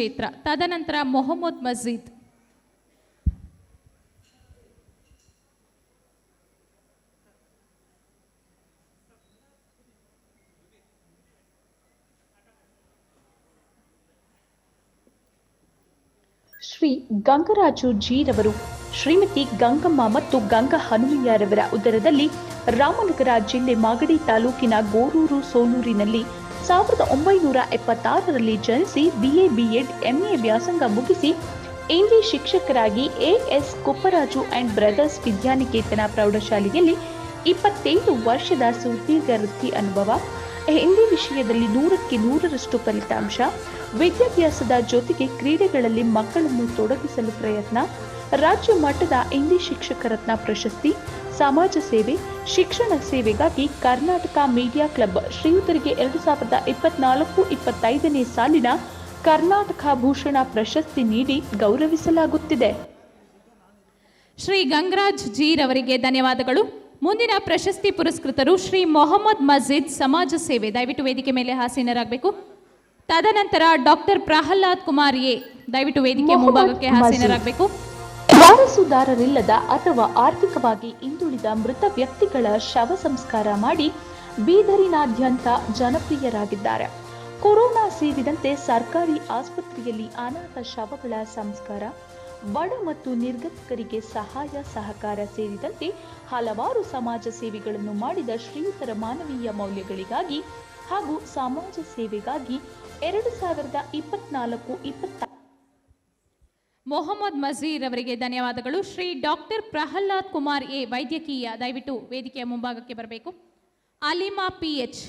ಕ್ಷೇತ್ರ. ತದನಂತರ ಮೊಹಮ್ಮದ್ ಮಜೀದ್. ಶ್ರೀ ಗಂಗರಾಜು ಜೀರವರು, ಶ್ರೀಮತಿ ಗಂಗಮ್ಮ ಮತ್ತು ಗಂಗ ಹನುಮಯ್ಯರವರ ಉದರದಲ್ಲಿ ರಾಮನಗರ ಜಿಲ್ಲೆ ಮಾಗಡಿ ತಾಲೂಕಿನ ಗೋರೂರು ಸೋಲೂರಿನಲ್ಲಿ ಸಾವಿರದ ಒಂಬೈನೂರ ಎಪ್ಪತ್ತಾರರಲ್ಲಿ ಜನಿಸಿ ಬಿಎ ಬಿಎಡ್ ಎಂಎ ವ್ಯಾಸಂಗ ಮುಗಿಸಿ ಇಂಗ್ಲಿಷ್ ಶಿಕ್ಷಕರಾಗಿ AS Kupparaju and brothers Vidyaniketan ಪ್ರೌಢಶಾಲೆಯಲ್ಲಿ ಇಪ್ಪತ್ತೈದು ವರ್ಷದ ಸುದೀರ್ಘ ವೃತ್ತಿ ಅನುಭವ. ಹಿಂದಿ ವಿಷಯದಲ್ಲಿ ನೂರಕ್ಕೆ ನೂರರಷ್ಟು ಫಲಿತಾಂಶ. ವಿದ್ಯಾಭ್ಯಾಸದ ಜೊತೆಗೆ ಕ್ರೀಡೆಗಳಲ್ಲಿ ಮಕ್ಕಳನ್ನು ತೊಡಗಿಸಲು ಪ್ರಯತ್ನ. ರಾಜ್ಯ ಮಟ್ಟದ ಹಿಂದಿ ಶಿಕ್ಷಕ ರತ್ನ ಪ್ರಶಸ್ತಿ. ಸಮಾಜ ಸೇವೆ ಶಿಕ್ಷಣ ಸೇವೆಗಾಗಿ ಕರ್ನಾಟಕ ಮೀಡಿಯಾ ಕ್ಲಬ್ ಶ್ರೀಯುತರಿಗೆ ಎರಡು ಸಾವಿರದ ಇಪ್ಪತ್ನಾಲ್ಕು ಇಪ್ಪತ್ತೈದನೇ ಸಾಲಿನ ಕರ್ನಾಟಕ ಭೂಷಣ ಪ್ರಶಸ್ತಿ ನೀಡಿ ಗೌರವಿಸಲಾಗುತ್ತಿದೆ. ಶ್ರೀ ಗಂಗರಾಜ್ ಜೀರ್ ಅವರಿಗೆ ಧನ್ಯವಾದಗಳು. ಮುಂದಿನ ಪ್ರಶಸ್ತಿ ಪುರಸ್ಕೃತರು ಶ್ರೀ ಮೊಹಮ್ಮದ್ ಮಜೀದ್ ಸಮಾಜ ಸೇವೆ. ದಯವಿಟ್ಟು ವೇದಿಕೆ ಮೇಲೆ ಹಾಸೀನರಾಗಬೇಕು ತದನಂತರ ಡಾಕ್ಟರ್ ಪ್ರಹ್ಲಾದ್ ಕುಮಾರ್ ಎ ದಯವಿಟ್ಟು ವೇದಿಕೆ ಮುಂಭಾಗಕ್ಕೆ ಹಾಸೀನರಾಗಬೇಕು ವಾರಸುದಾರರಿಲ್ಲದ ಅಥವಾ ಆರ್ಥಿಕವಾಗಿ ಹಿಂದುಳಿದ ಮೃತ ವ್ಯಕ್ತಿಗಳ ಶವ ಸಂಸ್ಕಾರ ಮಾಡಿ ಬೀದರಿನಾದ್ಯಂತ ಜನಪ್ರಿಯರಾಗಿದ್ದಾರೆ. ಕೊರೋನಾ ಸೇರಿದಂತೆ ಸರ್ಕಾರಿ ಆಸ್ಪತ್ರೆಯಲ್ಲಿ ಅನಾಥ ಶವಗಳ ಸಂಸ್ಕಾರ, ಬಡ ಮತ್ತು ನಿರ್ಗತಿಕರಿಗೆ ಸಹಾಯ ಸಹಕಾರ ಸೇರಿದಂತೆ ಹಲವಾರು ಸಮಾಜ ಸೇವೆಗಳನ್ನು ಮಾಡಿದ ಶ್ರೀಯುತರ ಮಾನವೀಯ ಮೌಲ್ಯಗಳಿಗಾಗಿ ಹಾಗೂ ಸಮಾಜ ಸೇವೆಗಾಗಿ ಎರಡು ಸಾವಿರದ ಇಪ್ಪತ್ನಾಲ್ಕು ಇಪ್ಪತ್ತ ಮೊಹಮ್ಮದ್ ಮಜೀರ್ ಅವರಿಗೆ ಧನ್ಯವಾದಗಳು. ಶ್ರೀ ಡಾಕ್ಟರ್ ಪ್ರಹ್ಲಾದ್ ಕುಮಾರ್ ಎ ವೈದ್ಯಕೀಯ, ದಯವಿಟ್ಟು ವೇದಿಕೆಯ ಮುಂಭಾಗಕ್ಕೆ ಬರಬೇಕು. Alima P H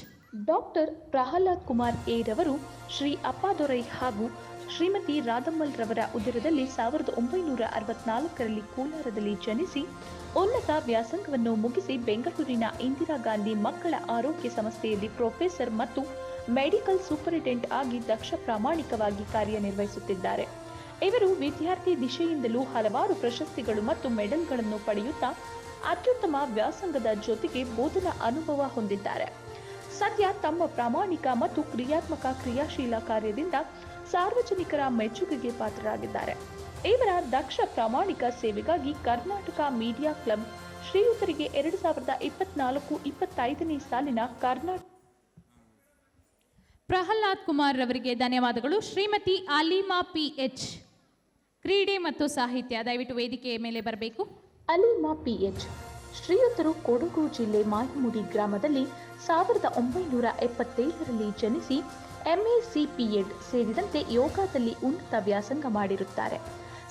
doctor Prahlad Kumar A ರವರು ಶ್ರೀ ಅಪ್ಪಾದೊರೈ ಹಾಗೂ ಶ್ರೀಮತಿ ರಾಧಮ್ಮಲ್ ರವರ ಉದರದಲ್ಲಿ ಸಾವಿರದ ಒಂಬೈನೂರ ಅರವತ್ನಾಲ್ಕರಲ್ಲಿ ಕೋಲಾರದಲ್ಲಿ ಜನಿಸಿ, ಉನ್ನತ ವ್ಯಾಸಂಗವನ್ನು ಮುಗಿಸಿ ಬೆಂಗಳೂರಿನ ಇಂದಿರಾ ಗಾಂಧಿ ಮಕ್ಕಳ ಆರೋಗ್ಯ ಸಂಸ್ಥೆಯಲ್ಲಿ ಪ್ರೊಫೆಸರ್ ಮತ್ತು ಮೆಡಿಕಲ್ ಸೂಪರಿಂಟೆಂಡೆಂಟ್ ಆಗಿ ದಕ್ಷ ಪ್ರಾಮಾಣಿಕವಾಗಿ ಕಾರ್ಯನಿರ್ವಹಿಸುತ್ತಿದ್ದಾರೆ. ಇವರು ವಿದ್ಯಾರ್ಥಿ ದಿಶೆಯಿಂದಲೂ ಹಲವಾರು ಪ್ರಶಸ್ತಿಗಳು ಮತ್ತು ಮೆಡಲ್ಗಳನ್ನು ಪಡೆಯುತ್ತಾ ಅತ್ಯುತ್ತಮ ವ್ಯಾಸಂಗದ ಜೊತೆಗೆ ಬೋಧನಾ ಅನುಭವ ಹೊಂದಿದ್ದಾರೆ. ಸದ್ಯ ತಮ್ಮ ಪ್ರಾಮಾಣಿಕ ಮತ್ತು ಕ್ರಿಯಾತ್ಮಕ ಕ್ರಿಯಾಶೀಲ ಕಾರ್ಯದಿಂದ ಸಾರ್ವಜನಿಕರ ಮೆಚ್ಚುಗೆಗೆ ಪಾತ್ರರಾಗಿದ್ದಾರೆ. ಇವರ ದಕ್ಷ ಪ್ರಾಮಾಣಿಕ ಸೇವೆಗಾಗಿ ಕರ್ನಾಟಕ ಮೀಡಿಯಾ ಕ್ಲಬ್ ಶ್ರೀಯುತರಿಗೆ ಎರಡು ಸಾವಿರದ ಇಪ್ಪತ್ನಾಲ್ಕು ಇಪ್ಪತ್ತೈದನೇ ಸಾಲಿನ ಕರ್ನಾಟಕ ಪ್ರಹ್ಲಾದ್ ಕುಮಾರ್ ರವರಿಗೆ ಧನ್ಯವಾದಗಳು. Shrimati Alima P H. ಕ್ರೀಡೆ ಮತ್ತು ಸಾಹಿತ್ಯ, ದಯವಿಟ್ಟು ವೇದಿಕೆಯ ಮೇಲೆ ಬರಬೇಕು. ಅಲಿಮಾ ಪಿಎಚ್, ಶ್ರೀಯುತರು ಕೊಡಗು ಜಿಲ್ಲೆ ಮಾಯಮುಡಿ ಗ್ರಾಮದಲ್ಲಿ ಸಾವಿರದ ಒಂಬೈನೂರ ಎಪ್ಪತ್ತೇಳರಲ್ಲಿ ಜನಿಸಿ ಎಂಎ ಸಿಪಿಎಡ್ ಸೇರಿದಂತೆ ಯೋಗದಲ್ಲಿ ಉನ್ನತ ವ್ಯಾಸಂಗ ಮಾಡಿರುತ್ತಾರೆ.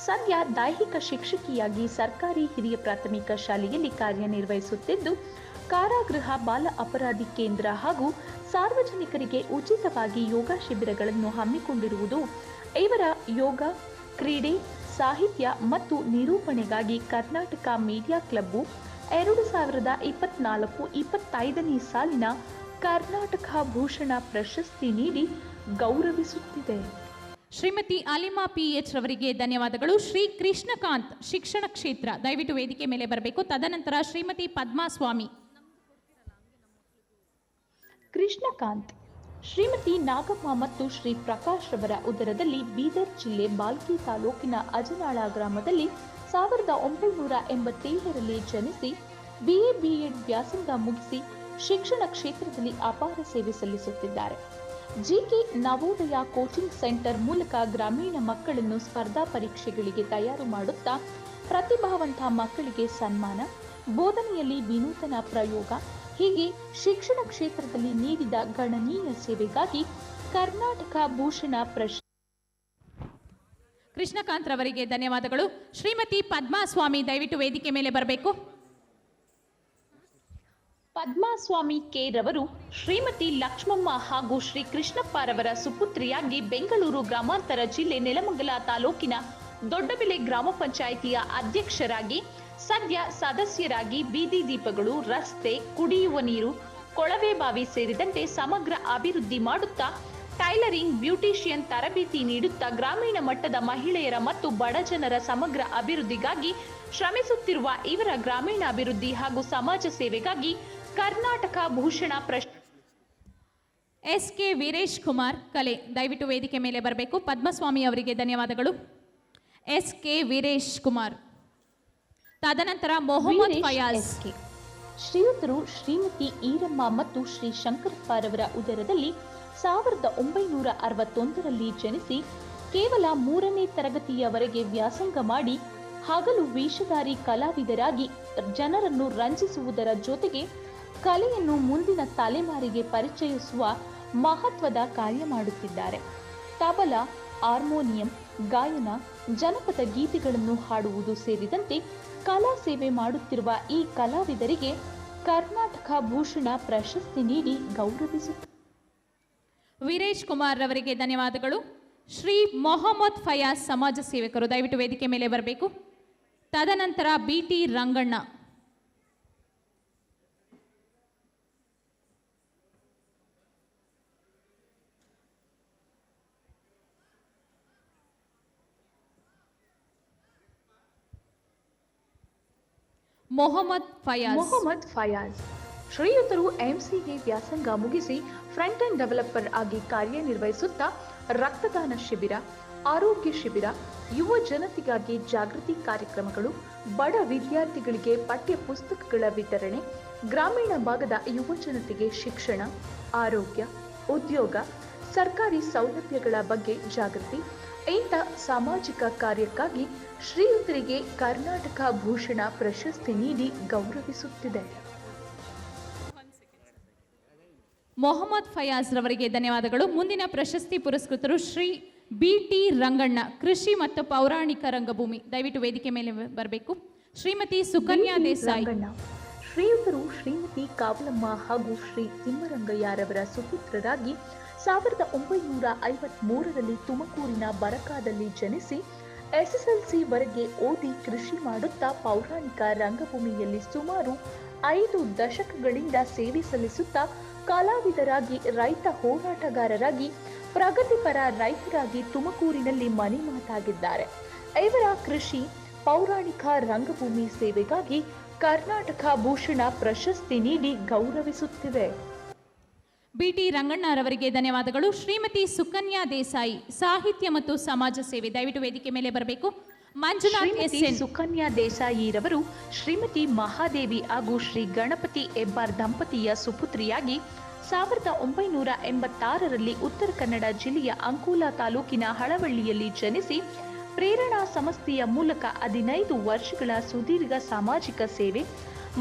ಸದ್ಯ ದೈಹಿಕ ಶಿಕ್ಷಕಿಯಾಗಿ ಸರ್ಕಾರಿ ಹಿರಿಯ ಪ್ರಾಥಮಿಕ ಶಾಲೆಯಲ್ಲಿ ಕಾರ್ಯನಿರ್ವಹಿಸುತ್ತಿದ್ದು, ಕಾರಾಗೃಹ ಬಾಲ ಅಪರಾಧಿ ಕೇಂದ್ರ ಹಾಗೂ ಸಾರ್ವಜನಿಕರಿಗೆ ಉಚಿತವಾಗಿ ಯೋಗ ಶಿಬಿರಗಳನ್ನು ಹಮ್ಮಿಕೊಂಡಿರುವುದು ಇವರ ಯೋಗ ಕ್ರೀಡೆ ಸಾಹಿತ್ಯ ಮತ್ತು ನಿರೂಪಣೆಗಾಗಿ ಕರ್ನಾಟಕ ಮೀಡಿಯಾ ಕ್ಲಬ್ಬು ಎರಡು ಸಾವಿರದ ಇಪ್ಪತ್ನಾಲ್ಕು ಇಪ್ಪತ್ತೈದನೇ ಸಾಲಿನ ಕರ್ನಾಟಕ ಭೂಷಣ ಪ್ರಶಸ್ತಿ ನೀಡಿ ಗೌರವಿಸುತ್ತಿದೆ. ಶ್ರೀಮತಿ ಅಲಿಮಾ ಪಿ ಎಚ್ ರವರಿಗೆ ಧನ್ಯವಾದಗಳು. ಶ್ರೀ ಕೃಷ್ಣಕಾಂತ್ ಶಿಕ್ಷಣ ಕ್ಷೇತ್ರ ದಯವಿಟ್ಟು ವೇದಿಕೆ ಮೇಲೆ ಬರಬೇಕು. ತದನಂತರ ಶ್ರೀಮತಿ ಪದ್ಮಾಸ್ವಾಮಿ. ಕೃಷ್ಣಕಾಂತ್ ಶ್ರೀಮತಿ ನಾಗಮ್ಮ ಮತ್ತು ಶ್ರೀ ಪ್ರಕಾಶ್ ರವರ ಉದರದಲ್ಲಿ ಬೀದರ್ ಜಿಲ್ಲೆ ಬಾಲ್ಕಿ ತಾಲೂಕಿನ ಅಜನಾಳ ಗ್ರಾಮದಲ್ಲಿ ಸಾವಿರದ ಒಂಬೈನೂರ ಎಂಬತ್ತೇಳರಲ್ಲಿ ಜನಿಸಿ ಬಿಎ ಬಿಎಡ್ ವ್ಯಾಸಂಗ ಮುಗಿಸಿ ಶಿಕ್ಷಣ ಕ್ಷೇತ್ರದಲ್ಲಿ ಅಪಾರ ಸೇವೆ ಸಲ್ಲಿಸುತ್ತಿದ್ದಾರೆ. ಜಿಕೆ ನವೋದಯ ಕೋಚಿಂಗ್ ಸೆಂಟರ್ ಮೂಲಕ ಗ್ರಾಮೀಣ ಮಕ್ಕಳನ್ನು ಸ್ಪರ್ಧಾ ಪರೀಕ್ಷೆಗಳಿಗೆ ತಯಾರು ಮಾಡುತ್ತಾ ಪ್ರತಿಭಾವಂತ ಮಕ್ಕಳಿಗೆ ಸನ್ಮಾನ, ಬೋಧನೆಯಲ್ಲಿ ವಿನೂತನ ಪ್ರಯೋಗ ಹೀಗೆ ಶಿಕ್ಷಣ ಕ್ಷೇತ್ರದಲ್ಲಿ ನೀಡಿದ ಗಣನೀಯ ಸೇವೆಗಾಗಿ ಕರ್ನಾಟಕ ಭೂಷಣ ಪ್ರಶಸ್ತಿ ಕೃಷ್ಣಕಾಂತ್ ರವರಿಗೆ ಧನ್ಯವಾದಗಳು. ಶ್ರೀಮತಿ ಪದ್ಮಾಸ್ವಾಮಿ ದಯವಿಟ್ಟು ವೇದಿಕೆ ಮೇಲೆ ಬರಬೇಕು. ಪದ್ಮಾಸ್ವಾಮಿ ಕೆ ರವರು ಶ್ರೀಮತಿ ಲಕ್ಷ್ಮಮ್ಮ ಹಾಗೂ ಶ್ರೀ ಕೃಷ್ಣಪ್ಪರವರ ಸುಪುತ್ರಿಯಾಗಿ ಬೆಂಗಳೂರು ಗ್ರಾಮಾಂತರ ಜಿಲ್ಲೆ ನೆಲಮಂಗಲ ತಾಲೂಕಿನ ದೊಡ್ಡಬೆಲೆ ಗ್ರಾಮ ಪಂಚಾಯಿತಿಯ ಅಧ್ಯಕ್ಷರಾಗಿ ಸದ್ಯ ಸದಸ್ಯರಾಗಿ ಬೀದಿ ದೀಪಗಳು, ರಸ್ತೆ, ಕುಡಿಯುವ ನೀರು, ಕೊಳವೆ ಬಾವಿ ಸೇರಿದಂತೆ ಸಮಗ್ರ ಅಭಿವೃದ್ಧಿ ಮಾಡುತ್ತಾ ಟೈಲರಿಂಗ್, ಬ್ಯೂಟಿಷಿಯನ್ ತರಬೇತಿ ನೀಡುತ್ತಾ ಗ್ರಾಮೀಣ ಮಟ್ಟದ ಮಹಿಳೆಯರ ಮತ್ತು ಬಡ ಜನರ ಸಮಗ್ರ ಅಭಿವೃದ್ಧಿಗಾಗಿ ಶ್ರಮಿಸುತ್ತಿರುವ ಇವರ ಗ್ರಾಮೀಣ ಅಭಿವೃದ್ಧಿ ಹಾಗೂ ಸಮಾಜ ಸೇವೆಗಾಗಿ ಕರ್ನಾಟಕ ಭೂಷಣ ಪ್ರಶ್ ಎಸ್ ಕೆ ವೀರೇಶ್ ಕುಮಾರ್ ಕಲೆ. ದಯವಿಟ್ಟು ವೇದಿಕೆ ಮೇಲೆ ಬರಬೇಕು. ಪದ್ಮಸ್ವಾಮಿ ಅವರಿಗೆ ಧನ್ಯವಾದಗಳು. S K Veeresh Kumar. ತದನಂತರ ಮೊಹಮ್ಮದ್ ಫಯಾಜ್. ಶ್ರೀಯುತರು ಶ್ರೀಮತಿ ಈರಮ್ಮ ಮತ್ತು ಶ್ರೀ ಶಂಕರಪ್ಪರವರ ಉದರದಲ್ಲಿ ಸಾವಿರದ ಒಂಬೈನೂರ ಅರವತ್ತೊಂದರಲ್ಲಿ ಜನಿಸಿ ಕೇವಲ ಮೂರನೇ ತರಗತಿಯವರೆಗೆ ವ್ಯಾಸಂಗ ಮಾಡಿ ಹಗಲು ವೇಷಧಾರಿ ಕಲಾವಿದರಾಗಿ ಜನರನ್ನು ರಂಜಿಸುವುದರ ಜೊತೆಗೆ ಕಲೆಯನ್ನು ಮುಂದಿನ ತಲೆಮಾರಿಗೆ ಪರಿಚಯಿಸುವ ಮಹತ್ವದ ಕಾರ್ಯ ಮಾಡುತ್ತಿದ್ದಾರೆ. ತಬಲ ಹಾರ್ಮೋನಿಯಂ ಗಾಯನ ಜನಪದ ಗೀತೆಗಳನ್ನು ಹಾಡುವುದು ಸೇರಿದಂತೆ ಕಲಾ ಸೇವೆ ಮಾಡುತ್ತಿರುವ ಈ ಕಲಾವಿದರಿಗೆ ಕರ್ನಾಟಕ ಭೂಷಣ ಪ್ರಶಸ್ತಿ ನೀಡಿ ಗೌರವಿಸುತ್ತ ವೀರೇಶ್ ಕುಮಾರ್ ರವರಿಗೆ ಧನ್ಯವಾದಗಳು. ಶ್ರೀ ಮೊಹಮ್ಮದ್ ಫಯಾಜ್ ಸಮಾಜ ಸೇವಕರು ದಯವಿಟ್ಟು ವೇದಿಕೆ ಮೇಲೆ ಬರಬೇಕು. ತದನಂತರ ಬಿ ಟಿ ರಂಗಣ್ಣ. ಮೊಹಮ್ಮದ್ ಫಯಾಜ್. ಮೊಹಮ್ಮದ್ ಫಯಾಜ್. ಶ್ರೀಯುತರು ಎಂಸಿಗೆ ವ್ಯಾಸಂಗ ಮುಗಿಸಿ ಫ್ರಂಟ್ ಅಂಡ್ ಡೆವಲಪರ್ ಆಗಿ ಕಾರ್ಯನಿರ್ವಹಿಸುತ್ತಾ ರಕ್ತದಾನ ಶಿಬಿರ, ಆರೋಗ್ಯ ಶಿಬಿರ, ಯುವ ಜನತೆಗಾಗಿ ಜಾಗೃತಿ ಕಾರ್ಯಕ್ರಮಗಳು, ಬಡ ವಿದ್ಯಾರ್ಥಿಗಳಿಗೆ ಪಠ್ಯ ಪುಸ್ತಕಗಳ ವಿತರಣೆ, ಗ್ರಾಮೀಣ ಭಾಗದ ಯುವ ಜನತೆಗೆ ಶಿಕ್ಷಣ, ಆರೋಗ್ಯ, ಉದ್ಯೋಗ, ಸರ್ಕಾರಿ ಸೌಲಭ್ಯಗಳ ಬಗ್ಗೆ ಜಾಗೃತಿ ಇಂಥ ಸಾಮಾಜಿಕ ಕಾರ್ಯಕ್ಕಾಗಿ ಶ್ರೀಯುತರಿಗೆ ಕರ್ನಾಟಕ ಭೂಷಣ ಪ್ರಶಸ್ತಿ ನೀಡಿ ಗೌರವಿಸುತ್ತಿದೆ. ಮೊಹಮ್ಮದ್ ಫಯಾಜ್ ರವರಿಗೆ ಧನ್ಯವಾದಗಳು. ಮುಂದಿನ ಪ್ರಶಸ್ತಿ ಪುರಸ್ಕೃತರು ಶ್ರೀ ಬಿಟಿ ರಂಗಣ್ಣ ಕೃಷಿ ಮತ್ತು ಪೌರಾಣಿಕ ರಂಗಭೂಮಿ. ದಯವಿಟ್ಟು ವೇದಿಕೆ ಮೇಲೆ ಬರಬೇಕು. ಶ್ರೀಮತಿ ಸುಕನ್ಯಾ. ದೇಸಾಯಿ. ಶ್ರೀಯುತರು ಶ್ರೀಮತಿ ಕಾವಲಮ್ಮ ಹಾಗೂ ಶ್ರೀ ತಿಮ್ಮರಂಗಯ್ಯರವರ ಸುಪುತ್ರರಾಗಿ ಸಾವಿರದ ಒಂಬೈನೂರ ಐವತ್ಮೂರರಲ್ಲಿ ತುಮಕೂರಿನ ಬರಕಾದಲ್ಲಿ ಜನಿಸಿ, ಎಸ್ಎಸ್ಎಲ್ಸಿ ವರೆಗೆ ಓದಿ ಕೃಷಿ ಮಾಡುತ್ತಾ ಪೌರಾಣಿಕ ರಂಗಭೂಮಿಯಲ್ಲಿ ಸುಮಾರು ಐದು ದಶಕಗಳಿಂದ ಸೇವೆ ಸಲ್ಲಿಸುತ್ತಾ ಕಲಾವಿದರಾಗಿ, ರೈತ ಹೋರಾಟಗಾರರಾಗಿ, ಪ್ರಗತಿಪರ ರೈತರಾಗಿ ತುಮಕೂರಿನಲ್ಲಿ ಮನೆ ಮಾತಾಗಿದ್ದಾರೆ. ಇವರ ಕೃಷಿ, ಪೌರಾಣಿಕ ರಂಗಭೂಮಿ ಸೇವೆಗಾಗಿ ಕರ್ನಾಟಕ ಭೂಷಣ ಪ್ರಶಸ್ತಿ ನೀಡಿ ಗೌರವಿಸುತ್ತಿದೆ ಬಿ ಟಿ ರಂಗಣ್ಣರವರಿಗೆ ಧನ್ಯವಾದಗಳು. ಶ್ರೀಮತಿ ಸುಕನ್ಯಾ ದೇಸಾಯಿ ಸಾಹಿತ್ಯ ಮತ್ತು ಸಮಾಜ ಸೇವೆ. ದಯವಿಟ್ಟು ವೇದಿಕೆ ಮೇಲೆ ಬರಬೇಕು. ಮಂಜುನಾಥ್ ಸುಕನ್ಯಾ ದೇಸಾಯಿ ರವರು ಶ್ರೀಮತಿ ಮಹಾದೇವಿ ಹಾಗೂ ಶ್ರೀ ಗಣಪತಿ ಹೆಬ್ಬಾರ್ ದಂಪತಿಯ ಸುಪುತ್ರಿಯಾಗಿ ಸಾವಿರದ ಒಂಬೈನೂರ ಎಂಬತ್ತಾರರಲ್ಲಿ ಉತ್ತರ ಕನ್ನಡ ಜಿಲ್ಲೆಯ ಅಂಕೋಲ ತಾಲೂಕಿನ ಹಳವಳ್ಳಿಯಲ್ಲಿ ಜನಿಸಿ ಪ್ರೇರಣಾ ಸಂಸ್ಥೆಯ ಮೂಲಕ ಹದಿನೈದು ವರ್ಷಗಳ ಸುದೀರ್ಘ ಸಾಮಾಜಿಕ ಸೇವೆ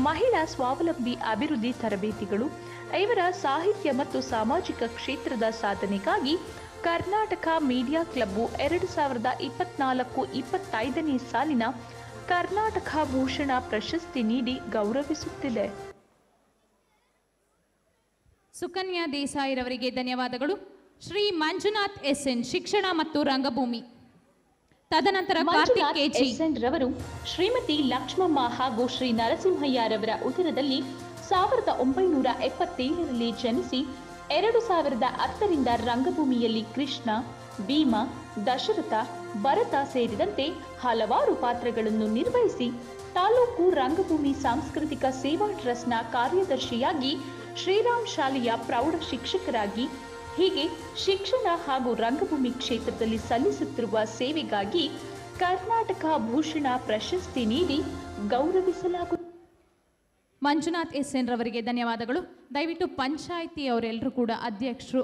ಮಹಿಳಾ ಸ್ವಾವಲಂಬಿ ಅಭಿವೃದ್ಧಿ ತರಬೇತಿಗಳು ಇವರ ಸಾಹಿತ್ಯ ಮತ್ತು ಸಾಮಾಜಿಕ ಕ್ಷೇತ್ರದ ಸಾಧನೆಗಾಗಿ ಕರ್ನಾಟಕ ಮೀಡಿಯಾ ಕ್ಲಬ್ಬು ಎರಡು ಸಾವಿರದ ಇಪ್ಪತ್ನಾಲ್ಕು ಇಪ್ಪತ್ತೈದನೇ ಸಾಲಿನ ಕರ್ನಾಟಕ ಭೂಷಣ ಪ್ರಶಸ್ತಿ ನೀಡಿ ಗೌರವಿಸುತ್ತಿದೆ. ಸುಕನ್ಯಾ ದೇಸಾಯಿರವರಿಗೆ ಧನ್ಯವಾದಗಳು. ಶ್ರೀ ಮಂಜುನಾಥ್ ಎಸ್ ಎನ್ ಶಿಕ್ಷಣ ಮತ್ತು ರಂಗಭೂಮಿ. ತದನಂತರ ಕಾರ್ತಿಕ್. ರವರು ಶ್ರೀಮತಿ ಲಕ್ಷ್ಮಮ್ಮ ಹಾಗೂ ಶ್ರೀ ನರಸಿಂಹಯ್ಯರವರ ಉದರದಲ್ಲಿ ಸಾವಿರದ ಒಂಬೈನೂರ ಎಪ್ಪತ್ತೇಳರಲ್ಲಿ ಜನಿಸಿ ಎರಡು ಸಾವಿರದ ಹತ್ತರಿಂದ ರಂಗಭೂಮಿಯಲ್ಲಿ ಕೃಷ್ಣ, ಭೀಮ, ದಶರಥ, ಭರತ ಸೇರಿದಂತೆ ಹಲವಾರು ಪಾತ್ರಗಳನ್ನು ನಿರ್ವಹಿಸಿ ತಾಲೂಕು ರಂಗಭೂಮಿ ಸಾಂಸ್ಕೃತಿಕ ಸೇವಾ ಟ್ರಸ್ಟ್ನ ಕಾರ್ಯದರ್ಶಿಯಾಗಿ ಶ್ರೀರಾಮ್ ಶಾಲೆಯ ಪ್ರೌಢ ಶಿಕ್ಷಕರಾಗಿ, ಹೀಗೆ ಶಿಕ್ಷಣ ಹಾಗೂ ರಂಗಭೂಮಿ ಕ್ಷೇತ್ರದಲ್ಲಿ ಸಲ್ಲಿಸುತ್ತಿರುವ ಸೇವೆಗಾಗಿ ಕರ್ನಾಟಕ ಭೂಷಣ ಪ್ರಶಸ್ತಿ ನೀಡಿ ಗೌರವಿಸಲಾಗುತ್ತದೆ. ಮಂಜುನಾಥ್ ಎಸ್ ಎನ್ ರವರಿಗೆ ಧನ್ಯವಾದಗಳು. ದಯವಿಟ್ಟು ಪಂಚಾಯಿತಿ ಅವರೆಲ್ಲರೂ ಕೂಡ ಅಧ್ಯಕ್ಷರು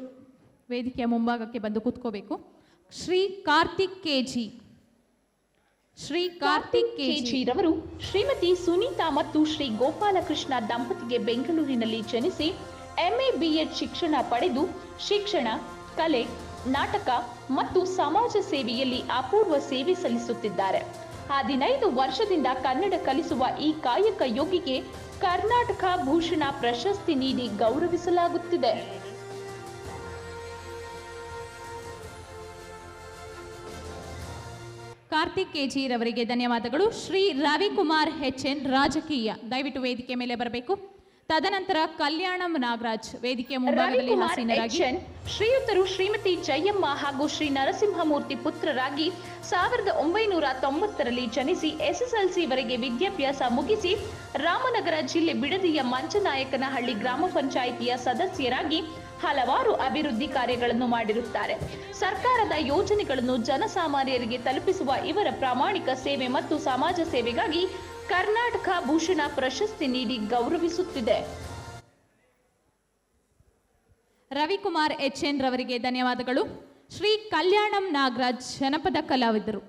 ವೇದಿಕೆಯ ಮುಂಭಾಗಕ್ಕೆ ಬಂದು ಕೂತ್ಕೋಬೇಕು. ಶ್ರೀ ಕಾರ್ತಿಕ್ ಕೆಜಿ. ಶ್ರೀ ಕಾರ್ತಿಕ್ ಕೆಜಿ ರವರು ಶ್ರೀಮತಿ ಸುನೀತಾ ಮತ್ತು ಶ್ರೀ ಗೋಪಾಲಕೃಷ್ಣ ದಂಪತಿಗೆ ಬೆಂಗಳೂರಿನಲ್ಲಿ ಜನಿಸಿ ಎಂಎ ಬಿಎಡ್ ಶಿಕ್ಷಣ ಪಡೆದು ಶಿಕ್ಷಣ ಕಲೆ ನಾಟಕ ಮತ್ತು ಸಮಾಜ ಸೇವೆಯಲ್ಲಿ ಅಪೂರ್ವ ಸೇವೆ ಸಲ್ಲಿಸುತ್ತಿದ್ದಾರೆ. ಹದಿನೈದು ವರ್ಷದಿಂದ ಕನ್ನಡ ಕಲಿಸುವ ಈ ಕಾಯಕ ಯೋಗಿಗೆ ಕರ್ನಾಟಕ ಭೂಷಣ ಪ್ರಶಸ್ತಿ ನೀಡಿ ಗೌರವಿಸಲಾಗುತ್ತಿದೆ. ಕಾರ್ತಿಕ್ ಕೆಜಿ ರವರಿಗೆ ಧನ್ಯವಾದಗಳು. ಶ್ರೀ ರವಿಕುಮಾರ್ ಎಚ್ ಎನ್ ರಾಜಕೀಯ. ದಯವಿಟ್ಟು ವೇದಿಕೆ ಮೇಲೆ ಬರಬೇಕು. ತದನಂತರ ಕಲ್ಯಾಣಂ ನಾಗರಾಜ್ ವೇದಿಕೆ ಮುಂಭಾಗದಲ್ಲಿ ಹಾಸೀನರಾಗಿ ಶ್ರೀಯುತರು ಶ್ರೀಮತಿ ಜಯಮ್ಮ ಹಾಗೂ ಶ್ರೀ ನರಸಿಂಹಮೂರ್ತಿ ಪುತ್ರರಾಗಿ ಸಾವಿರದ ಒಂಬೈನೂರ ತೊಂಬತ್ತರಲ್ಲಿ ಜನಿಸಿ ಎಸ್ಎಸ್ಎಲ್ಸಿ ವರೆಗೆ ವಿದ್ಯಾಭ್ಯಾಸ ಮುಗಿಸಿ ರಾಮನಗರ ಜಿಲ್ಲೆ ಬಿಡದಿಯ ಮಂಚನಾಯಕನಹಳ್ಳಿ ಗ್ರಾಮ ಪಂಚಾಯಿತಿಯ ಸದಸ್ಯರಾಗಿ ಹಲವಾರು ಅಭಿವೃದ್ಧಿ ಕಾರ್ಯಗಳನ್ನು ಮಾಡಿರುತ್ತಾರೆ. ಸರ್ಕಾರದ ಯೋಜನೆಗಳನ್ನು ಜನಸಾಮಾನ್ಯರಿಗೆ ತಲುಪಿಸುವ ಇವರ ಪ್ರಾಮಾಣಿಕ ಸೇವೆ ಮತ್ತು ಸಮಾಜ ಸೇವೆಗಾಗಿ ಕರ್ನಾಟಕ ಭೂಷಣ ಪ್ರಶಸ್ತಿ ನೀಡಿ ಗೌರವಿಸುತ್ತಿದೆ. ರವಿಕುಮಾರ್ ಎಚ್ ಎನ್ ರವರಿಗೆ ಧನ್ಯವಾದಗಳು. ಶ್ರೀ ಕಲ್ಯಾಣಂ ನಾಗರಾಜ್ ಜನಪದ ಕಲಾವಿದರು.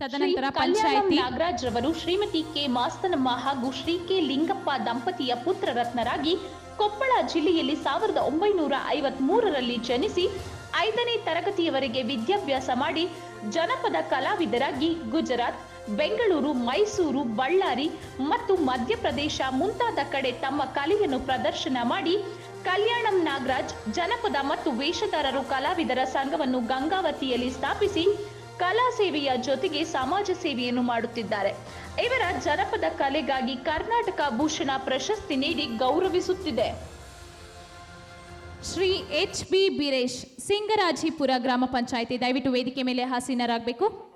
ತದನಂತರ ಪಂಚಾಯತಿ ನಾಗರಾಜ್ ರವರು ಶ್ರೀಮತಿ ಕೆ ಮಾಸ್ತನಮ್ಮ ಹಾಗೂ ಶ್ರೀ ಕೆ ಲಿಂಗಪ್ಪ ದಂಪತಿಯ ಪುತ್ರ ರತ್ನರಾಗಿ ಕೊಪ್ಪಳ ಜಿಲ್ಲೆಯಲ್ಲಿ ಸಾವಿರದ ಒಂಬೈನೂರ ಐವತ್ ಮೂರರಲ್ಲಿ ಜನಿಸಿ ಐದನೇ ತರಗತಿಯವರೆಗೆ ವಿದ್ಯಾಭ್ಯಾಸ ಮಾಡಿ ಜನಪದ ಕಲಾವಿದರಾಗಿ ಗುಜರಾತ್ ಬೆಂಗಳೂರು, ಮೈಸೂರು, ಬಳ್ಳಾರಿ ಮತ್ತು ಮಧ್ಯಪ್ರದೇಶ ಮುಂತಾದ ಕಡೆ ತಮ್ಮ ಕಲೆಯನ್ನು ಪ್ರದರ್ಶನ ಮಾಡಿ ಕಲ್ಯಾಣಂ ನಾಗರಾಜ್, ಜನಪದ ಮತ್ತು ವೇಷಧಾರರು ಕಲಾವಿದರ ಸಂಘವನ್ನು ಗಂಗಾವತಿಯಲ್ಲಿ ಸ್ಥಾಪಿಸಿ ಕಲಾ ಸೇವೆಯ ಜೊತೆಗೆ ಸಮಾಜ ಸೇವೆಯನ್ನು ಮಾಡುತ್ತಿದ್ದಾರೆ. ಇವರ ಜನಪದ ಕಲೆಗಾಗಿ ಕರ್ನಾಟಕ ಭೂಷಣ ಪ್ರಶಸ್ತಿ ನೀಡಿ ಗೌರವಿಸುತ್ತಿದೆ. ಶ್ರೀ ಎಚ್ ಬಿ ಬೀರೇಶ್, ಸಿಂಗರಾಜಿಪುರ ಗ್ರಾಮ ಪಂಚಾಯಿತಿ, ದಯವಿಟ್ಟು ವೇದಿಕೆ ಮೇಲೆ ಹಾಸೀನರಾಗಬೇಕು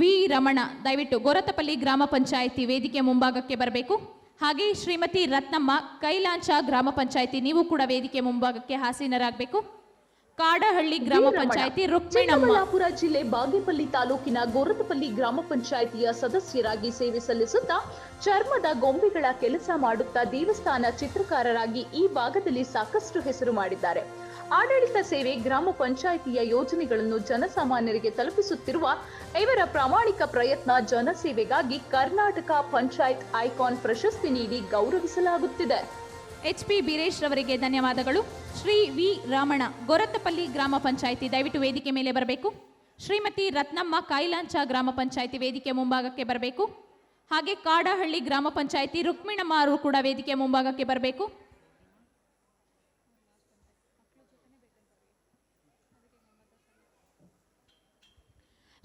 ವಿ ರಮಣ ದಯವಿಟ್ಟು ಗೊರತಪಲ್ಲಿ ಗ್ರಾಮ ಪಂಚಾಯಿತಿ ವೇದಿಕೆ ಮುಂಭಾಗಕ್ಕೆ ಬರಬೇಕು. ಹಾಗೆ ಶ್ರೀಮತಿ ರತ್ನಮ್ಮ ಕೈಲಾಂಚ ಗ್ರಾಮ ಪಂಚಾಯಿತಿ ನೀವು ಕೂಡ ವೇದಿಕೆ ಮುಂಭಾಗಕ್ಕೆ ಹಾಸೀನರಾಗಬೇಕು ಕಾಡಹಳ್ಳಿ ಗ್ರಾಮ ಪಂಚಾಯಿತಿ ರುಕ್ಮಿಣಮ್ಮ. ಚಿಕ್ಕಬಳ್ಳಾಪುರ ಜಿಲ್ಲೆ ಬಾಗೇಪಲ್ಲಿ ತಾಲೂಕಿನ ಗೊರತಪಲ್ಲಿ ಗ್ರಾಮ ಪಂಚಾಯಿತಿಯ ಸದಸ್ಯರಾಗಿ ಸೇವೆ ಸಲ್ಲಿಸುತ್ತಾ ಚರ್ಮದ ಗೊಂಬೆಗಳ ಕೆಲಸ ಮಾಡುತ್ತಾ ದೇವಸ್ಥಾನ ಚಿತ್ರಕಾರರಾಗಿ ಈ ಭಾಗದಲ್ಲಿ ಸಾಕಷ್ಟು ಹೆಸರು ಮಾಡಿದ್ದಾರೆ. ಆಡಳಿತ ಸೇವೆ ಗ್ರಾಮ ಪಂಚಾಯಿತಿಯ ಯೋಜನೆಗಳನ್ನು ಜನಸಾಮಾನ್ಯರಿಗೆ ತಲುಪಿಸುತ್ತಿರುವ ಇವರ ಪ್ರಾಮಾಣಿಕ ಪ್ರಯತ್ನ ಜನಸೇವೆಗಾಗಿ ಕರ್ನಾಟಕ ಪಂಚಾಯತ್ ಐಕಾನ್ ಪ್ರಶಸ್ತಿ ನೀಡಿ ಗೌರವಿಸಲಾಗುತ್ತಿದೆ. ಎಚ್ ಪಿ ಬೀರೇಶ್ ರವರಿಗೆ ಧನ್ಯವಾದಗಳು. ಶ್ರೀ ವಿ ರಾಮಣ ಗೊರತ್ತಪಲ್ಲಿ ಗ್ರಾಮ ಪಂಚಾಯಿತಿ ದಯವಿಟ್ಟು ವೇದಿಕೆ ಮೇಲೆ ಬರಬೇಕು. ಶ್ರೀಮತಿ ರತ್ನಮ್ಮ ಕೈಲಾಂಚ ಗ್ರಾಮ ಪಂಚಾಯಿತಿ ವೇದಿಕೆ ಮುಂಭಾಗಕ್ಕೆ ಬರಬೇಕು. ಹಾಗೆ ಕಾಡಹಳ್ಳಿ ಗ್ರಾಮ ಪಂಚಾಯಿತಿ ರುಕ್ಮಿಣಮ್ಮ ಅವರು ಕೂಡ ವೇದಿಕೆ ಮುಂಭಾಗಕ್ಕೆ ಬರಬೇಕು.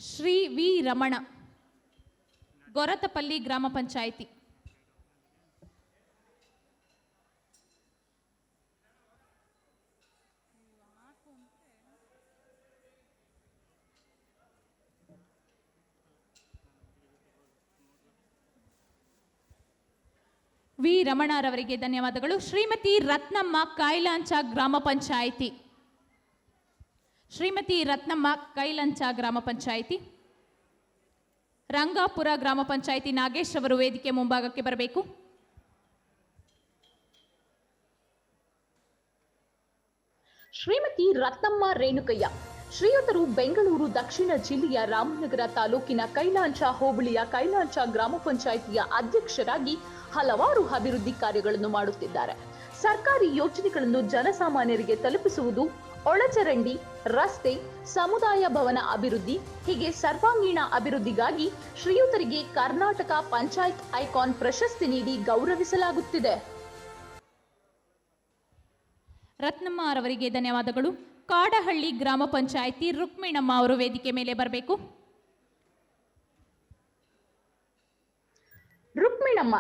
ಶ್ರೀ ವಿ ರಮಣ ಗೊರತಪಲ್ಲಿ ಗ್ರಾಮ ಪಂಚಾಯಿತಿ. ವಿ ರಮಣರವರಿಗೆ ಧನ್ಯವಾದಗಳು. ಶ್ರೀಮತಿ ರತ್ನಮ್ಮ ಕೈಲಾಂಚ ಗ್ರಾಮ ಪಂಚಾಯಿತಿ. ಶ್ರೀಮತಿ ರತ್ನಮ್ಮ ಕೈಲಂಚ ಗ್ರಾಮ ಪಂಚಾಯಿತಿ. ರಂಗಾಪುರ ಗ್ರಾಮ ಪಂಚಾಯಿತಿ ನಾಗೇಶ್ ಅವರು ವೇದಿಕೆ ಮುಂಭಾಗಕ್ಕೆ ಬರಬೇಕು. ಶ್ರೀಮತಿ ರತ್ನಮ್ಮ ರೇಣುಕಯ್ಯ, ಶ್ರೀಯುತರು ಬೆಂಗಳೂರು ದಕ್ಷಿಣ ಜಿಲ್ಲೆಯ ರಾಮನಗರ ತಾಲೂಕಿನ ಕೈಲಾಂಚ ಹೋಬಳಿಯ ಕೈಲಾಂಚ ಗ್ರಾಮ ಪಂಚಾಯಿತಿಯ ಅಧ್ಯಕ್ಷರಾಗಿ ಹಲವಾರು ಅಭಿವೃದ್ಧಿ ಕಾರ್ಯಗಳನ್ನು ಮಾಡುತ್ತಿದ್ದಾರೆ. ಸರ್ಕಾರಿ ಯೋಜನೆಗಳನ್ನು ಜನಸಾಮಾನ್ಯರಿಗೆ ತಲುಪಿಸುವುದು ಒಳಚರಂಡಿ ರಸ್ತೆ ಸಮುದಾಯ ಭವನ ಅಭಿವೃದ್ಧಿ ಹೀಗೆ ಸರ್ವಾಂಗೀಣ ಅಭಿವೃದ್ಧಿಗಾಗಿ ಶ್ರೀಯುತರಿಗೆ ಕರ್ನಾಟಕ ಪಂಚಾಯತ್ ಐಕಾನ್ ಪ್ರಶಸ್ತಿ ನೀಡಿ ಗೌರವಿಸಲಾಗುತ್ತಿದೆ. ರತ್ನಮ್ಮ ಅವರಿಗೆ ಧನ್ಯವಾದಗಳು. ಕಾಡಹಳ್ಳಿ ಗ್ರಾಮ ಪಂಚಾಯಿತಿ ರುಕ್ಮಿಣಮ್ಮ ಅವರು ವೇದಿಕೆ ಮೇಲೆ ಬರಬೇಕು. ರುಕ್ಮಿಣಮ್ಮ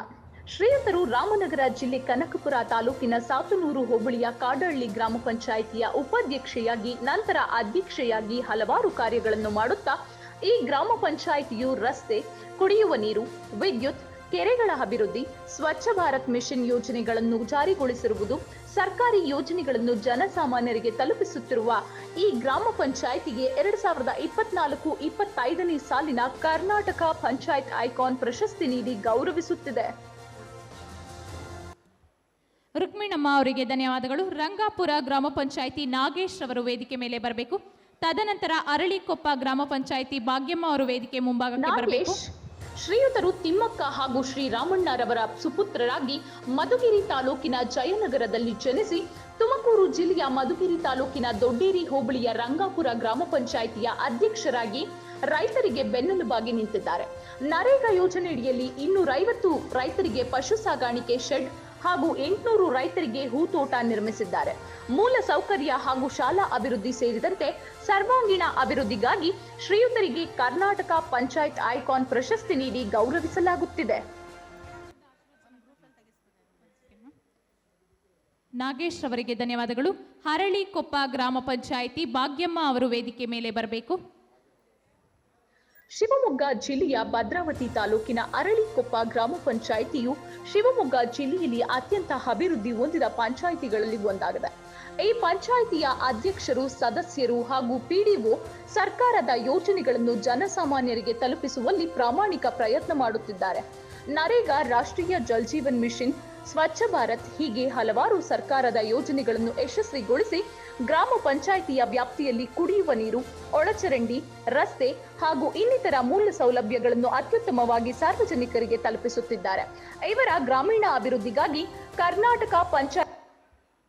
ಶ್ರೀಯುತರು ರಾಮನಗರ ಜಿಲ್ಲೆ ಕನಕಪುರ ತಾಲೂಕಿನ ಸಾತನೂರು ಹೋಬಳಿಯ ಕಾಡಹಳ್ಳಿ ಗ್ರಾಮ ಪಂಚಾಯಿತಿಯ ಉಪಾಧ್ಯಕ್ಷೆಯಾಗಿ, ನಂತರ ಅಧ್ಯಕ್ಷೆಯಾಗಿ ಹಲವಾರು ಕಾರ್ಯಗಳನ್ನು ಮಾಡುತ್ತಾ, ಈ ಗ್ರಾಮ ಪಂಚಾಯಿತಿಯು ರಸ್ತೆ, ಕುಡಿಯುವ ನೀರು, ವಿದ್ಯುತ್, ಕೆರೆಗಳ ಅಭಿವೃದ್ಧಿ, ಸ್ವಚ್ಛ ಭಾರತ್ ಮಿಷನ್ ಯೋಜನೆಗಳನ್ನು ಜಾರಿಗೊಳಿಸಿರುವುದು, ಸರ್ಕಾರಿ ಯೋಜನೆಗಳನ್ನು ಜನಸಾಮಾನ್ಯರಿಗೆ ತಲುಪಿಸುತ್ತಿರುವ ಈ ಗ್ರಾಮ ಪಂಚಾಯಿತಿಗೆ ಎರಡ್ ಸಾವಿರದ ಇಪ್ಪತ್ನಾಲ್ಕು ಇಪ್ಪತ್ತೈದನೇ ಸಾಲಿನ ಕರ್ನಾಟಕ ಪಂಚಾಯತ್ ಐಕಾನ್ ಪ್ರಶಸ್ತಿ ನೀಡಿ ಗೌರವಿಸುತ್ತಿದೆ. ರುಕ್ಮಿಣಮ್ಮ ಅವರಿಗೆ ಧನ್ಯವಾದಗಳು. ರಂಗಾಪುರ ಗ್ರಾಮ ಪಂಚಾಯಿತಿ ನಾಗೇಶ್ ಅವರು ವೇದಿಕೆ ಮೇಲೆ ಬರಬೇಕು. ತದನಂತರ ಅರಳಿಕೊಪ್ಪ ಗ್ರಾಮ ಪಂಚಾಯಿತಿ ಭಾಗ್ಯಮ್ಮ ಅವರು ವೇದಿಕೆ ಮುಂಭಾಗಕ್ಕೆ ಬರಬೇಕು. ಶ್ರೀಯುತರು ತಿಮ್ಮಕ್ಕ ಹಾಗೂ ಶ್ರೀರಾಮಣ್ಣರವರ ಸುಪುತ್ರರಾಗಿ ಮಧುಗಿರಿ ತಾಲೂಕಿನ ಜಯನಗರದಲ್ಲಿ ಜನಿಸಿ ತುಮಕೂರು ಜಿಲ್ಲೆಯ ಮಧುಗಿರಿ ತಾಲೂಕಿನ ದೊಡ್ಡೇರಿ ಹೋಬಳಿಯ ರಂಗಾಪುರ ಗ್ರಾಮ ಪಂಚಾಯಿತಿಯ ಅಧ್ಯಕ್ಷರಾಗಿ ರೈತರಿಗೆ ಬೆನ್ನೆಲುಬಾಗಿ ನಿಂತಿದ್ದಾರೆ. ನರೇಗಾ ಯೋಜನೆಯಡಿಯಲ್ಲಿ ಇನ್ನೂರೈವತ್ತು ರೈತರಿಗೆ ಪಶು ಸಾಗಾಣಿಕೆ ಶೆಡ್ ಹಾಗೂ ಎಂಟುನೂರು ರೈತರಿಗೆ ಹೂತೋಟ ನಿರ್ಮಿಸಿದ್ದಾರೆ. ಮೂಲ ಸೌಕರ್ಯ ಹಾಗೂ ಶಾಲಾ ಅಭಿವೃದ್ಧಿ ಸೇರಿದಂತೆ ಸರ್ವಾಂಗೀಣ ಅಭಿವೃದ್ಧಿಗಾಗಿ ಶ್ರೀಯುತರಿಗೆ ಕರ್ನಾಟಕ ಪಂಚಾಯತ್ ಐಕಾನ್ ಪ್ರಶಸ್ತಿ ನೀಡಿ ಗೌರವಿಸಲಾಗುತ್ತಿದೆ. ನಾಗೇಶ್ ಅವರಿಗೆ ಧನ್ಯವಾದಗಳು. ಹರಳಿಕೊಪ್ಪ ಗ್ರಾಮ ಪಂಚಾಯಿತಿ ಭಾಗ್ಯಮ್ಮ ಅವರು ವೇದಿಕೆ ಮೇಲೆ ಬರಬೇಕು. ಶಿವಮೊಗ್ಗ ಜಿಲ್ಲೆಯ ಭದ್ರಾವತಿ ತಾಲೂಕಿನ ಅರಳಿಕೊಪ್ಪ ಗ್ರಾಮ ಪಂಚಾಯಿತಿಯು ಶಿವಮೊಗ್ಗ ಜಿಲ್ಲೆಯಲ್ಲಿ ಅತ್ಯಂತ ಅಭಿವೃದ್ಧಿ ಹೊಂದಿದ ಪಂಚಾಯಿತಿಗಳಲ್ಲಿ ಒಂದಾಗಿದೆ. ಈ ಪಂಚಾಯಿತಿಯ ಅಧ್ಯಕ್ಷರು, ಸದಸ್ಯರು ಹಾಗೂ ಪಿಡಿಒ ಸರ್ಕಾರದ ಯೋಜನೆಗಳನ್ನು ಜನಸಾಮಾನ್ಯರಿಗೆ ತಲುಪಿಸುವಲ್ಲಿ ಪ್ರಾಮಾಣಿಕ ಪ್ರಯತ್ನ ಮಾಡುತ್ತಿದ್ದಾರೆ. ನರೇಗಾ ರಾಷ್ಟ್ರೀಯ ಜಲ್ ಜೀವನ್ ಮಿಷನ್, ಸ್ವಚ್ಛ ಭಾರತ್ ಹೀಗೆ ಹಲವಾರು ಸರ್ಕಾರದ ಯೋಜನೆಗಳನ್ನು ಯಶಸ್ವಿಗೊಳಿಸಿ ಗ್ರಾಮ ಪಂಚಾಯಿತಿಯ ವ್ಯಾಪ್ತಿಯಲ್ಲಿ ಕುಡಿಯುವ ನೀರು, ಒಳಚರಂಡಿ, ರಸ್ತೆ ಹಾಗೂ ಇನ್ನಿತರ ಮೂಲ ಸೌಲಭ್ಯಗಳನ್ನು ಅತ್ಯುತ್ತಮವಾಗಿ ಸಾರ್ವಜನಿಕರಿಗೆ ತಲುಪಿಸುತ್ತಿದ್ದಾರೆ. ಇವರ ಗ್ರಾಮೀಣ ಅಭಿವೃದ್ಧಿಗಾಗಿ ಕರ್ನಾಟಕ ಪಂಚಾಯತ್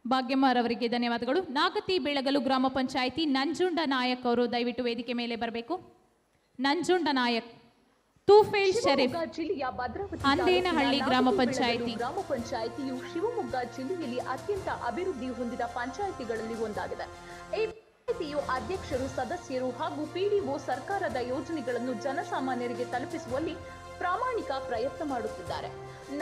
ಭಾಗ್ಯಮ್ಮರವರಿಗೆ ಧನ್ಯವಾದಗಳು. ನಾಗತಿ ಬೆಳಗಲು ಗ್ರಾಮ ಪಂಚಾಯಿತಿ ನಂಜುಂಡ ನಾಯಕ್ ಅವರು ದಯವಿಟ್ಟು ವೇದಿಕೆ ಮೇಲೆ ಬರಬೇಕು. ನಂಜುಂಡ ನಾಯಕ್. ತೂಫೇಲ್ ಶರೀಫ್. ಜಿಲ್ಲೆಯ ಭದ್ರಾವತಿ ಅಂದೇನಹಳ್ಳಿ ಗ್ರಾಮ ಪಂಚಾಯಿತಿ. ಗ್ರಾಮ ಪಂಚಾಯಿತಿಯು ಶಿವಮೊಗ್ಗ ಜಿಲ್ಲೆಯಲ್ಲಿ ಅತ್ಯಂತ ಅಭಿವೃದ್ಧಿ ಹೊಂದಿದ ಪಂಚಾಯಿತಿಗಳಲ್ಲಿ ಒಂದಾಗಿದೆ. ಈ ಪಂಚಾಯಿತಿಯು ಅಧ್ಯಕ್ಷರು ಸದಸ್ಯರು ಹಾಗೂ ಪಿಡಿಒ ಸರ್ಕಾರದ ಯೋಜನೆಗಳನ್ನು ಜನಸಾಮಾನ್ಯರಿಗೆ ತಲುಪಿಸುವಲ್ಲಿ ಪ್ರಾಮಾಣಿಕ ಪ್ರಯತ್ನ ಮಾಡುತ್ತಿದ್ದಾರೆ.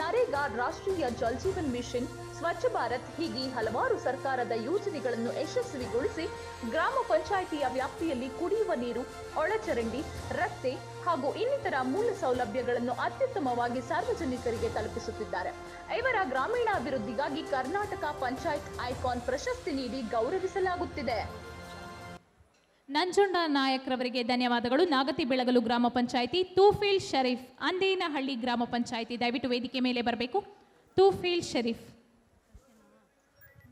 ನರೇಗಾ ರಾಷ್ಟ್ರೀಯ ಜಲ್ ಜೀವನ್ ಮಿಷನ್ ಸ್ವಚ್ಛ ಭಾರತ್ ಹೀಗೆ ಹಲವಾರು ಸರ್ಕಾರದ ಯೋಜನೆಗಳನ್ನು ಯಶಸ್ವಿಗೊಳಿಸಿ ಗ್ರಾಮ ಪಂಚಾಯಿತಿಯ ವ್ಯಾಪ್ತಿಯಲ್ಲಿ ಕುಡಿಯುವ ನೀರು, ಒಳಚರಂಡಿ, ರಸ್ತೆ ಹಾಗೂ ಇನ್ನಿತರ ಮೂಲ ಸೌಲಭ್ಯಗಳನ್ನು ಅತ್ಯುತ್ತಮವಾಗಿ ಸಾರ್ವಜನಿಕರಿಗೆ ತಲುಪಿಸುತ್ತಿದ್ದಾರೆ. ಇವರ ಗ್ರಾಮೀಣಾಭಿವೃದ್ಧಿಗಾಗಿ ಕರ್ನಾಟಕ ಪಂಚಾಯತ್ ಐಕಾನ್ ಪ್ರಶಸ್ತಿ ನೀಡಿ ಗೌರವಿಸಲಾಗುತ್ತಿದೆ. ನಂಜುಂಡ ನಾಯಕ್ರವರಿಗೆ ಧನ್ಯವಾದಗಳು. ನಾಗತಿ ಬೆಳಗಲು ಗ್ರಾಮ ಪಂಚಾಯಿತಿ ತೂಫೀಲ್ ಶರೀಫ್, ಅಂದೇನಹಳ್ಳಿ ಗ್ರಾಮ ಪಂಚಾಯಿತಿ ದಯವಿಟ್ಟು ವೇದಿಕೆ ಮೇಲೆ ಬರಬೇಕು. ತೂಫೀಲ್ ಶರೀಫ್.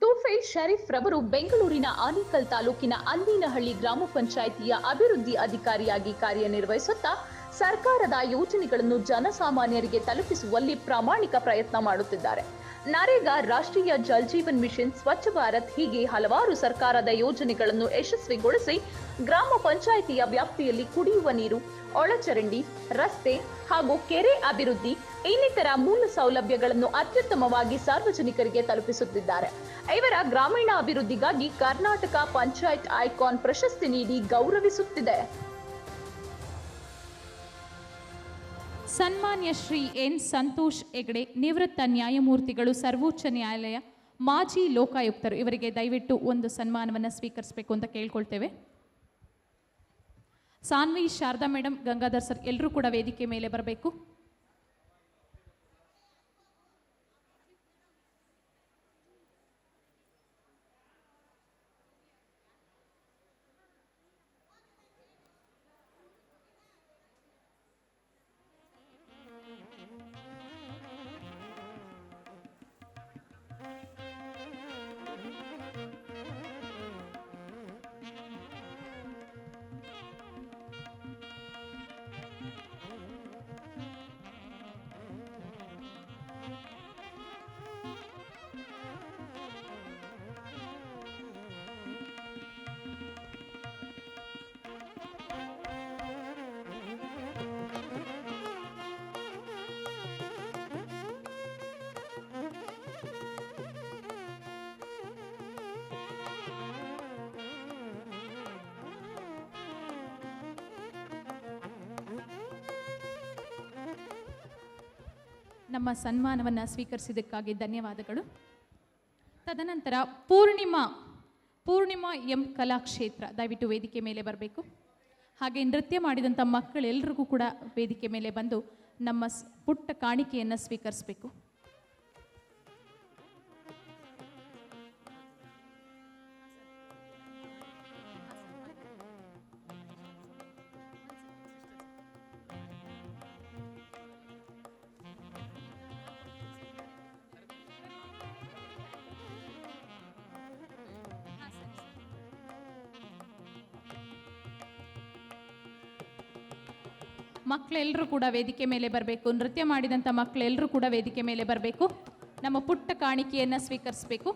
ತೂಫೇಲ್ ಶರೀಫ್ ರವರು ಬೆಂಗಳೂರಿನ ಆನೇಕಲ್ ತಾಲೂಕಿನ ಅಂದಿನಹಳ್ಳಿ ಗ್ರಾಮ ಪಂಚಾಯಿತಿಯ ಅಭಿವೃದ್ಧಿ ಅಧಿಕಾರಿಯಾಗಿ ಕಾರ್ಯನಿರ್ವಹಿಸುತ್ತಾ ಸರ್ಕಾರದ ಯೋಜನೆಗಳನ್ನು ಜನಸಾಮಾನ್ಯರಿಗೆ ತಲುಪಿಸುವಲ್ಲಿ ಪ್ರಾಮಾಣಿಕ ಪ್ರಯತ್ನ ಮಾಡುತ್ತಿದ್ದಾರೆ. ನರೇಗಾ ರಾಷ್ಟ್ರೀಯ ಜಲ್ ಜೀವನ್ ಮಿಷನ್ ಸ್ವಚ್ಛ ಭಾರತ್ ಹೀಗೆ ಹಲವಾರು ಸರ್ಕಾರದ ಯೋಜನೆಗಳನ್ನು ಯಶಸ್ವಿಗೊಳಿಸಿ ಗ್ರಾಮ ಪಂಚಾಯಿತಿಯ ವ್ಯಾಪ್ತಿಯಲ್ಲಿ ಕುಡಿಯುವ ನೀರು, ಒಳಚರಂಡಿ, ರಸ್ತೆ ಹಾಗೂ ಕೆರೆ ಅಭಿವೃದ್ಧಿ ಇನ್ನಿತರ ಮೂಲ ಸೌಲಭ್ಯಗಳನ್ನು ಅತ್ಯುತ್ತಮವಾಗಿ ಸಾರ್ವಜನಿಕರಿಗೆ ತಲುಪಿಸುತ್ತಿದ್ದಾರೆ. ಇವರ ಗ್ರಾಮೀಣ ಅಭಿವೃದ್ಧಿಗಾಗಿ ಕರ್ನಾಟಕ ಪಂಚಾಯತ್ ಐಕಾನ್ ಪ್ರಶಸ್ತಿ ನೀಡಿ ಗೌರವಿಸುತ್ತಿದೆ. ಸನ್ಮಾನ್ಯ ಶ್ರೀ ಎನ್ ಸಂತೋಷ್ ಹೆಗ್ಡೆ, ನಿವೃತ್ತ ನ್ಯಾಯಮೂರ್ತಿಗಳು, ಸರ್ವೋಚ್ಚ ನ್ಯಾಯಾಲಯ, ಮಾಜಿ ಲೋಕಾಯುಕ್ತರು, ಇವರಿಗೆ ದಯವಿಟ್ಟು ಒಂದು ಸನ್ಮಾನವನ್ನು ಸ್ವೀಕರಿಸಬೇಕು ಅಂತ ಕೇಳ್ಕೊಳ್ತೇವೆ. ಸಾನ್ವಿ ಶಾರದಾ ಮೇಡಮ್ ಗಂಗಾಧರ್ ಸರ್ ಎಲ್ಲರೂ ಕೂಡ ವೇದಿಕೆ ಮೇಲೆ ಬರಬೇಕು. ನಮ್ಮ ಸನ್ಮಾನವನ್ನು ಸ್ವೀಕರಿಸಿದ್ದಕ್ಕಾಗಿ ಧನ್ಯವಾದಗಳು. ತದನಂತರ ಪೂರ್ಣಿಮಾ ಪೂರ್ಣಿಮಾ ಎಂ ಕಲಾಕ್ಷೇತ್ರ, ದಯವಿಟ್ಟು ವೇದಿಕೆ ಮೇಲೆ ಬರಬೇಕು. ಹಾಗೆ ನೃತ್ಯ ಮಾಡಿದಂಥ ಮಕ್ಕಳೆಲ್ಲರಿಗೂ ಕೂಡ ವೇದಿಕೆ ಮೇಲೆ ಬಂದು ನಮ್ಮ ಪುಟ್ಟ ಕಾಣಿಕೆಯನ್ನು ಸ್ವೀಕರಿಸಬೇಕು. ಮಕ್ಕಳೆಲ್ಲರೂ ಕೂಡ ವೇದಿಕೆ ಮೇಲೆ ಬರಬೇಕು. ನೃತ್ಯ ಮಾಡಿದಂಥ ಮಕ್ಕಳೆಲ್ಲರೂ ಕೂಡ ವೇದಿಕೆ ಮೇಲೆ ಬರಬೇಕು. ನಮ್ಮ ಪುಟ್ಟ ಕಾಣಿಕೆಯನ್ನು ಸ್ವೀಕರಿಸಬೇಕು.